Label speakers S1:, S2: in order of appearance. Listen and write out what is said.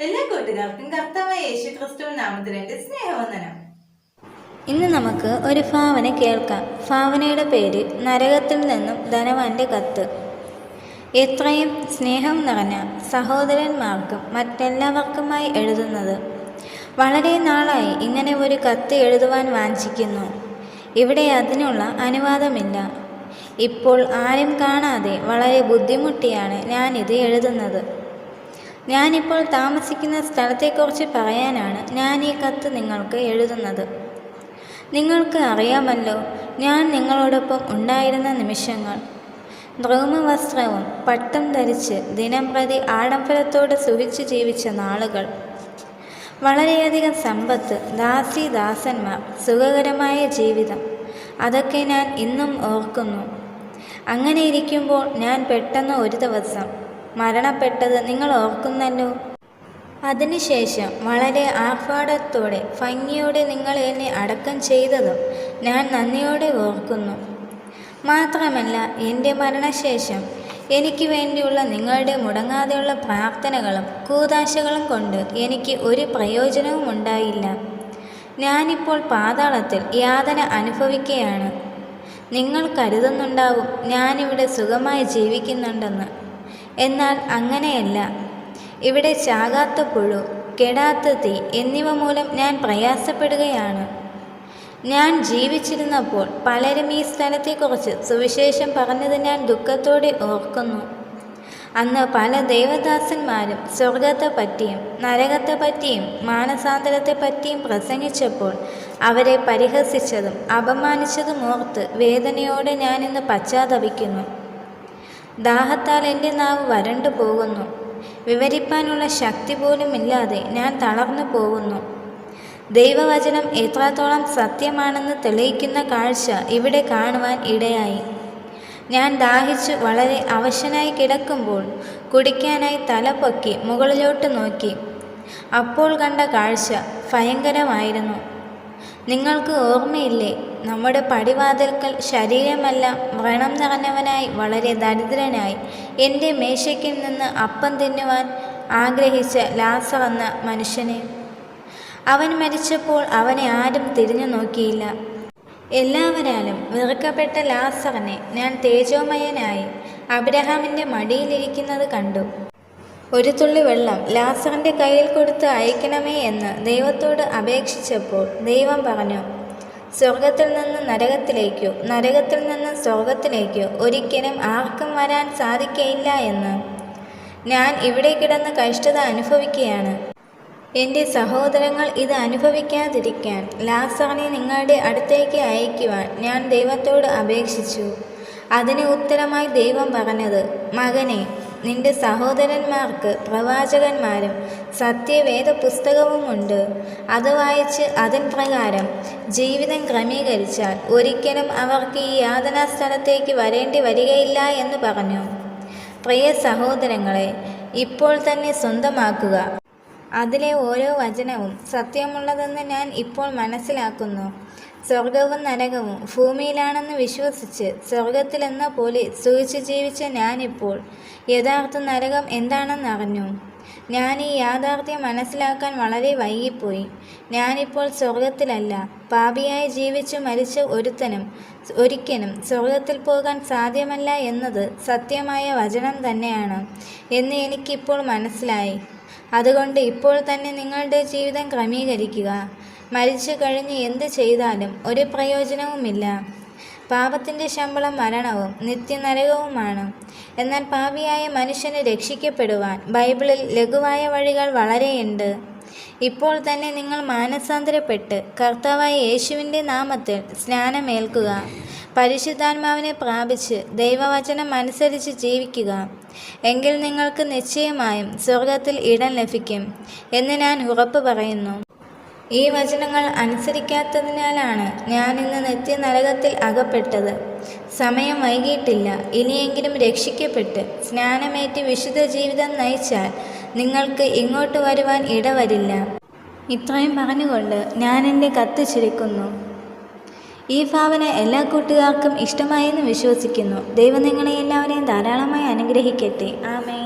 S1: എല്ലാ കൂട്ടുകാർക്കും കർത്താവായ യേശു ക്രിസ്തു നാമത്തിലെ സ്നേഹവന്ദനം.
S2: ഇന്ന് നമുക്ക് ഒരു ഭാവന കേൾക്കാം. ഭാവനയുടെ പേര് നരകത്തിൽ നിന്നും ധനവാന്റെ കത്ത്. എത്രയും സ്നേഹം നിറഞ്ഞ സഹോദരന്മാർക്കും മറ്റെല്ലാവർക്കുമായി എഴുതുന്നത്. വളരെ നാളായി ഇങ്ങനെ ഒരു കത്ത് എഴുതുവാൻ വാഞ്ചിക്കുന്നു. ഇവിടെ അതിനുള്ള അനുവാദമില്ല. ഇപ്പോൾ ആരും കാണാതെ വളരെ ബുദ്ധിമുട്ടിയാണ് ഞാനിത് എഴുതുന്നത്. ഞാനിപ്പോൾ താമസിക്കുന്ന സ്ഥലത്തെക്കുറിച്ച് പറയാനാണ് ഞാൻ ഈ കത്ത് നിങ്ങൾക്ക് എഴുതുന്നത്. നിങ്ങൾക്ക് അറിയാമല്ലോ ഞാൻ നിങ്ങളോടൊപ്പം ഉണ്ടായിരുന്ന നിമിഷങ്ങൾ. ദ്രൗമവസ്ത്രവും പട്ടം ധരിച്ച് ദിനം പ്രതി ആഡംബരത്തോടെ സുഖിച്ചു ജീവിച്ച നാളുകൾ. വളരെയധികം സമ്പത്ത് ദാസി ദാസന്മാർ സുഖകരമായ ജീവിതം. അതൊക്കെ ഞാൻ ഇന്നും ഓർക്കുന്നു. അങ്ങനെ ഇരിക്കുമ്പോൾ ഞാൻ പെട്ടെന്ന് ഒരു ദിവസം മരണപ്പെട്ടത് നിങ്ങൾ ഓർക്കുന്നല്ലോ അതിനുശേഷം വളരെ ആഹ്ലാദത്തോടെ ഭംഗിയോടെ നിങ്ങൾ എന്നെ അടക്കം ചെയ്തതും ഞാൻ നന്ദിയോടെ ഓർക്കുന്നു. മാത്രമല്ല എന്റെ മരണശേഷം എനിക്ക് വേണ്ടിയുള്ള നിങ്ങളുടെ മുടങ്ങാതെയുള്ള പ്രാർത്ഥനകളും കൂതാശകളും കൊണ്ട് എനിക്ക് ഒരു പ്രയോജനവും ഉണ്ടായില്ല. ഞാനിപ്പോൾ പാതാളത്തിൽ യാതന അനുഭവിക്കുകയാണ് നിങ്ങൾ കരുതുന്നുണ്ടാവും ഞാനിവിടെ സുഖമായി ജീവിക്കുന്നുണ്ടെന്ന്. എന്നാൽ അങ്ങനെയല്ല. ഇവിടെ ചാകാത്ത പുഴു കെടാത്ത തീ എന്നിവ മൂലം ഞാൻ പ്രയാസപ്പെടുകയാണ്. ഞാൻ ജീവിച്ചിരുന്നപ്പോൾ പലരും ഈ സ്ഥലത്തെക്കുറിച്ച് സുവിശേഷം പറഞ്ഞത് ഞാൻ ദുഃഖത്തോടെ ഓർക്കുന്നു. അന്ന് പല ദേവദാസന്മാരും സ്വർഗത്തെ നരകത്തെപ്പറ്റിയും മാനസാന്തരത്തെപ്പറ്റിയും പറ്റിയും മാനസാന്തരത്തെ പറ്റിയും പ്രസംഗിച്ചപ്പോൾ അവരെ പരിഹസിച്ചതും അപമാനിച്ചതും ഓർത്ത് വേദനയോടെ ഞാനിന്ന് പശ്ചാത്തപിക്കുന്നു. ദാഹത്താൽ എന്റെ നാവ് വരണ്ടു പോകുന്നു. വിവരിപ്പാനുള്ള ശക്തി പോലും ഇല്ലാതെ ഞാൻ തളർന്നു പോകുന്നു. ദൈവവചനം എത്രത്തോളം സത്യമാണെന്ന് തെളിയിക്കുന്ന കാഴ്ച ഇവിടെ കാണുവാൻ ഇടയായി. ഞാൻ ദാഹിച്ചു വളരെ അവശനായി കിടക്കുമ്പോൾ കുടിക്കാനായി തലപൊക്കി മുകളിലോട്ട് നോക്കി. അപ്പോൾ കണ്ട കാഴ്ച ഭയങ്കരമായിരുന്നു. നിങ്ങൾക്ക് ഓർമ്മയില്ലേ? നമ്മുടെ പടിവാതിൽക്കൽ ശരീരമല്ല വ്രണം നിറഞ്ഞവനായി വളരെ ദരിദ്രനായി. എന്റെ മേശയ്ക്കിൽ നിന്ന് അപ്പം തിന്നുവാൻ ആഗ്രഹിച്ച ലാസർ എന്ന മനുഷ്യനെ. അവൻ മരിച്ചപ്പോൾ അവനെ ആരും തിരിഞ്ഞു നോക്കിയില്ല. എല്ലാവരാലും വെറുക്കപ്പെട്ട ലാസറിനെ ഞാൻ തേജോമയനായി അബ്രഹാമിന്റെ മടിയിലിരിക്കുന്നത് കണ്ടു. ഒരു തുള്ളി വെള്ളം ലാസറിന്റെ കയ്യിൽ കൊടുത്ത് അയക്കണമേ എന്ന് ദൈവത്തോട് അപേക്ഷിച്ചപ്പോൾ ദൈവം പറഞ്ഞു സ്വർഗത്തിൽ നിന്ന് നരകത്തിലേക്കോ നരകത്തിൽ നിന്ന് സ്വർഗത്തിലേക്കോ ഒരിക്കലും ആർക്കും വരാൻ സാധിക്കയില്ല എന്ന്. ഞാൻ ഇവിടെ കിടന്ന് കഷ്ടത അനുഭവിക്കുകയാണ്. എന്റെ സഹോദരങ്ങൾ ഇത് അനുഭവിക്കാതിരിക്കാൻ ലാസറിനെ നിങ്ങളുടെ അടുത്തേക്ക് അയക്കുവാൻ ഞാൻ ദൈവത്തോട് അപേക്ഷിച്ചു. അതിന് ഉത്തരമായി ദൈവം പറഞ്ഞത് മകനെ നിന്റെ സഹോദരന്മാർക്ക് പ്രവാചകന്മാരും സത്യവേദ പുസ്തകവുമുണ്ട് അത് വായിച്ച് അതിൻ പ്രകാരം ജീവിതം ക്രമീകരിച്ചാൽ ഒരിക്കലും അവർക്ക് ഈ യാതനാ സ്ഥലത്തേക്ക് വരേണ്ടി വരികയില്ല എന്ന് പറഞ്ഞു. പ്രിയ സഹോദരങ്ങളെ ഇപ്പോൾ തന്നെ സ്വന്തമാക്കുക. അതിലെ ഓരോ വചനവും സത്യമുള്ളതെന്ന് ഞാൻ ഇപ്പോൾ മനസ്സിലാക്കുന്നു. സ്വർഗവും നരകവും ഭൂമിയിലാണെന്ന് വിശ്വസിച്ച് സ്വർഗത്തിലെന്ന പോലെ സൂചിച്ച് ജീവിച്ച ഞാനിപ്പോൾ യഥാർത്ഥ നരകം എന്താണെന്ന് അറിഞ്ഞു. ഞാൻ ഈ യാഥാർത്ഥ്യം മനസ്സിലാക്കാൻ വളരെ വൈകിപ്പോയി. ഞാനിപ്പോൾ സ്വർഗത്തിലല്ല പാപിയായി ജീവിച്ചു മരിച്ച ഒരുത്തനും ഒരിക്കലും സ്വർഗത്തിൽ പോകാൻ സാധ്യമല്ല എന്നത് സത്യമായ വചനം തന്നെയാണ് എന്ന് എനിക്കിപ്പോൾ മനസ്സിലായി. അതുകൊണ്ട് ഇപ്പോൾ തന്നെ നിങ്ങളുടെ ജീവിതം ക്രമീകരിക്കുക. മരിച്ചു കഴിഞ്ഞ് എന്ത് ചെയ്താലും ഒരു പ്രയോജനവുമില്ല. പാപത്തിന്റെ ശമ്പളം മരണവും നിത്യനരകവുമാണ്. എന്നാൽ പാപിയായ മനുഷ്യന് രക്ഷിക്കപ്പെടുവാൻ ബൈബിളിൽ ലഘുവായ വഴികൾ വളരെയുണ്ട്. ഇപ്പോൾ തന്നെ നിങ്ങൾ മാനസാന്തരപ്പെട്ട് കർത്താവായ യേശുവിന്റെ നാമത്തിൽ സ്നാനമേൽക്കുക. പരിശുദ്ധാത്മാവിനെ പ്രാപിച്ച് ദൈവവചനം അനുസരിച്ച് ജീവിക്കുക. എങ്കിൽ നിങ്ങൾക്ക് നിശ്ചയമായും സ്വർഗത്തിൽ ഇടം ലഭിക്കും എന്ന് ഞാൻ ഉറപ്പ് പറയുന്നു. ഈ വചനങ്ങൾ അനുസരിക്കാത്തതിനാലാണ് ഞാൻ ഇന്ന് നിത്യനരകത്തിൽ അകപ്പെട്ടത്. സമയം വൈകിയിട്ടില്ല. ഇനിയെങ്കിലും രക്ഷിക്കപ്പെട്ട് സ്നാനമേറ്റ് വിശുദ്ധ ജീവിതം നയിച്ചാൽ നിങ്ങൾക്ക് ഇങ്ങോട്ട് വരുവാൻ ഇടവരില്ല. ഇത്രയും പറഞ്ഞുകൊണ്ട് ഞാൻ എന്റെ കത്ത് ചിരിക്കുന്നു. ഈ ഭാവന എല്ലാ കൂട്ടുകാർക്കും ഇഷ്ടമായെന്ന് വിശ്വസിക്കുന്നു. ദൈവം നിങ്ങളെ എല്ലാവരെയും ധാരാളമായി അനുഗ്രഹിക്കട്ടെ. ആമേ